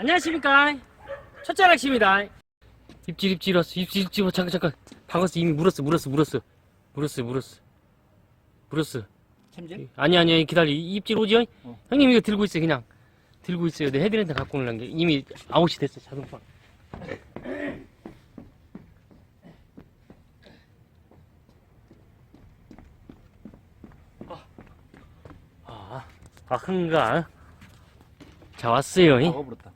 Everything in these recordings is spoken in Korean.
안녕하십니까. 첫째 낚시입니다. 입질 입질 왔어. 입질 입질. 왔어 잠깐 잠깐. 박았어. 이미 물었어 물었어 물었어. 물었어 물었어. 물었어. 챔질? 아니 아니 기다려. 이 입질 오지요? 어. 형님 이거 들고 있어요 그냥. 들고 있어요. 내 헤드랜드 갖고 오는 게. 이미 아웃이 됐어 자동차 아, 아, 큰가? 자, 왔어요. 잉? 먹어버렸다.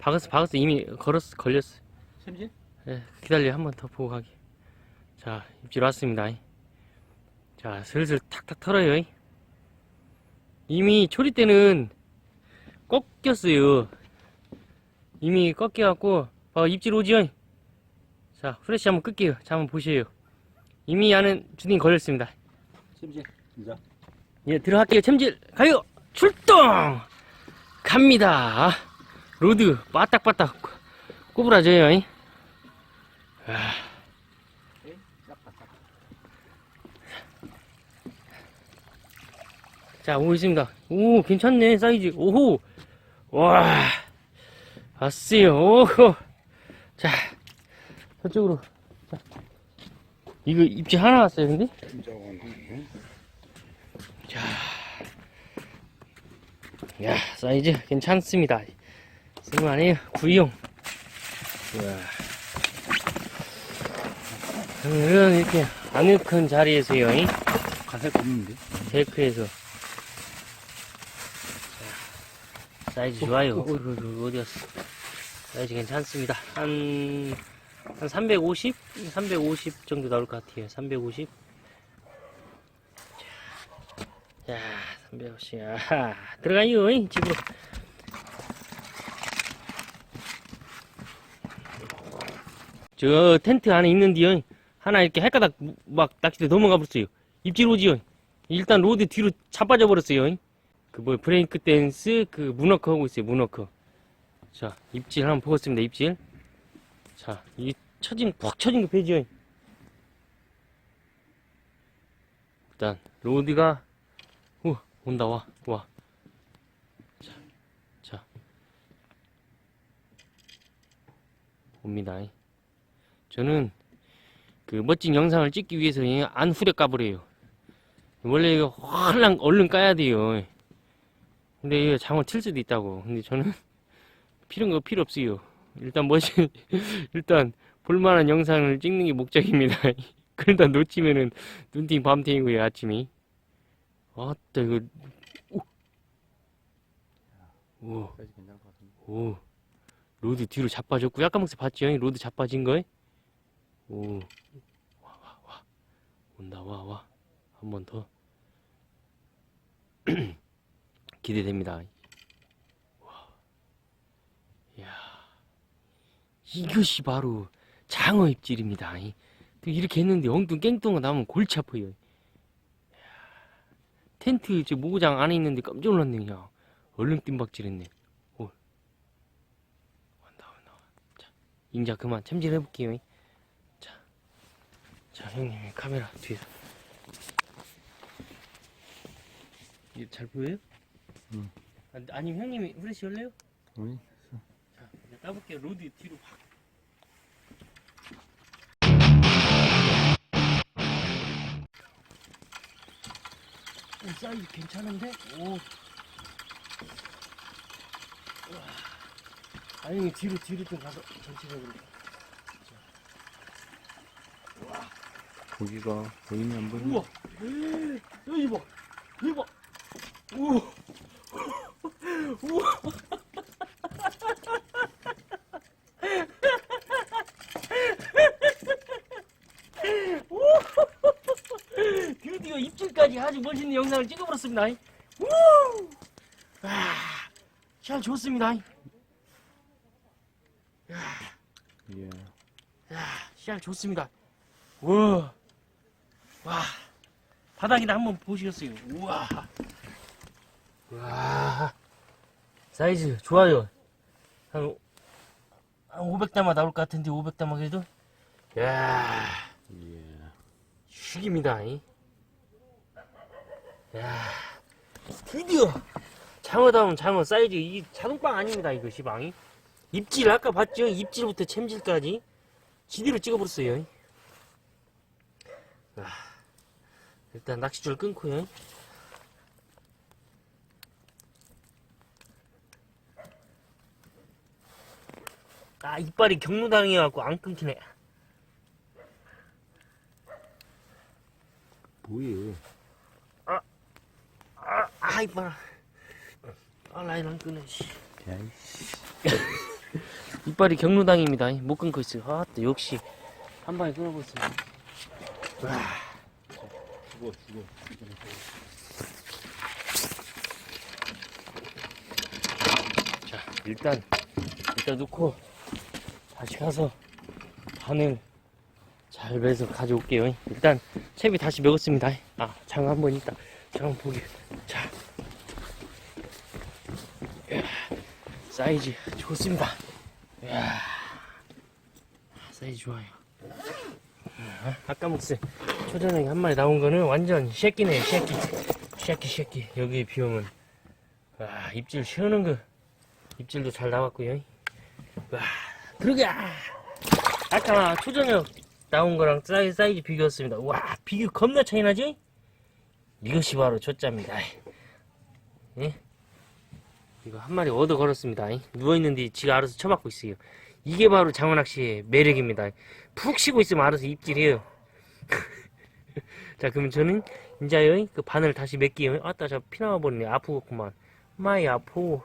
박았어, 박았어. 이미 걸었어, 걸렸어. 챔질? 예, 기다려. 한 번 더 보고 가게. 자, 입질 왔습니다. 잉? 자, 슬슬 탁탁 털어요. 잉? 이미 초리 때는 꺾였어요. 이미 꺾여갖고, 어, 입질 오지요? 잉? 자, 프레쉬 한번 끌게요. 자, 한번 보세요. 이미 안은 주딩 걸렸습니다. 챔질. 진짜. 예, 들어갈게요. 챔질 가요. 출동! 갑니다. 로드 빠딱빠딱 꼬부라져요. 잉? 아. 자, 오고 있습니다. 오, 괜찮네, 사이즈. 오호! 와, 왔어요. 오호! 자, 저쪽으로. 자, 이거 입질 하나 왔어요, 근데? 야, 사이즈 괜찮습니다. 쓸만해요. 구이용. 이야. 오늘은 이렇게 아늑한 자리에서요, 잉? 가색 없는데? 데크에서. 자, 사이즈 좋아요. 어, 어, 어, 어 디 갔어? 사이즈 괜찮습니다. 한, 한 350? 350 정도 나올 것 같아요. 350. 자, 350. 아하, 들어가요, 잉? 집으로. 저 텐트 안에 있는데요. 하나 이렇게 헷가닥 막 낚시대 넘어가 버렸어요. 입질 오지요. 일단 로드 뒤로 자빠져 버렸어요. 그 뭐 브레이크 댄스 그 문어커 하고 있어요. 문어커. 자 입질 한번 보겠습니다. 입질. 자 이 처진 푹 처진 거 배지요. 일단 로드가 오 온다 와 와. 자, 자 옵니다. 저는 그 멋진 영상을 찍기 위해서 이안 후려 까버려요. 원래 이거 얼른 얼른 까야 돼요. 근데 이거 장어 칠 수도 있다고. 근데 저는 필요한 거 필요 없어요. 일단 멋진 일단 볼만한 영상을 찍는 게 목적입니다. 그러다 놓치면은 눈팅 밤탱이고요 아침이. 아따 이거 오, 오. 로드 뒤로 자빠졌고 약간 봤지? 형이 로드 자빠진 거에? 오. 와, 와, 와. 온다, 와, 와. 한 번 더. 기대됩니다. 와. 이야. 이것이 바로 장어 입질입니다. 이렇게 했는데 엉뚱 깽뚱 나오면 골치 아파요. 텐트 저 모구장 안에 있는데 깜짝 놀랐네, 그냥. 얼른 뜀박질 했네. 온다, 온다. 자, 인자 그만 챔질 해볼게요. 자, 자, 형님 카메라 뒤에서. 이게 잘 보여요? 응. 아, 아니면 형님이 후레쉬 열래요? 어이? 자, 이제 따볼게요. 로드 뒤로 확. 오, 사이즈 괜찮은데? 오. 우와. 아니, 뒤로, 뒤로 좀 가서 전체적으로. 고기가 보이니 안 보이니? 우와! 여기 봐! 대박! 우와! 우와! 드디어 입질까지 아주 멋있는 영상을 찍어버렸습니다. 우! 아, 잘 좋습니다. 예. 야, 씨알 좋습니다. 우와. 와. 바닥이나 한번 보시겠어요. 우와. 와. 사이즈 좋아요. 한, 한 500담아 나올 것 같은데, 500담아 그래도. 야 예. 죽입니다. 이. 야 드디어 장어다운 장어 사이즈 이 자동빵 아닙니다 이거 시방이 입질 아까 봤죠? 입질부터 챔질까지 지대로 찍어버렸어요. 아, 일단 낚싯줄 끊고요. 아 이빨이 경로당해갖고 안 끊기네. 뭐예요? 아, 아 이빨. 아 라인 안 끊어. 씨. 야이씨. 이빨이 경로당입니다. 못 끊고 있어요. 아, 또 역시 한 방에 끊어버렸어요. 죽어, 죽어. 자, 일단 일단 놓고 다시 가서 바늘 잘 매서 가져올게요. 일단 채비 다시 먹었습니다. 아, 장 한번 있다. 장 한번 보게. 자, 사이즈 좋습니다. 이야, 사이즈 좋아요. 아, 아까 목스 초저녁에 한 마리 나온 거는 완전 새끼네요, 새끼. 새끼, 새끼. 여기에 비오면 와, 입질 시원한 거. 입질도 잘 나왔고요. 와, 들어가! 아까 초저녁 나온 거랑 사이즈, 사이즈 비교했습니다. 와, 비교 겁나 차이 나지? 이것이 바로 초짜입니다. 예? 이거 한 마리 얻어 걸었습니다. 누워있는데 지가 알아서 쳐맞고 있어요. 이게 바로 장어낚시의 매력입니다. 푹 쉬고 있으면 알아서 입질해요. 자, 그러면 저는 이제요, 그 바늘 다시 맺게요. 아따, 저 피나와 버리네. 아프겠구만. 마이 아프.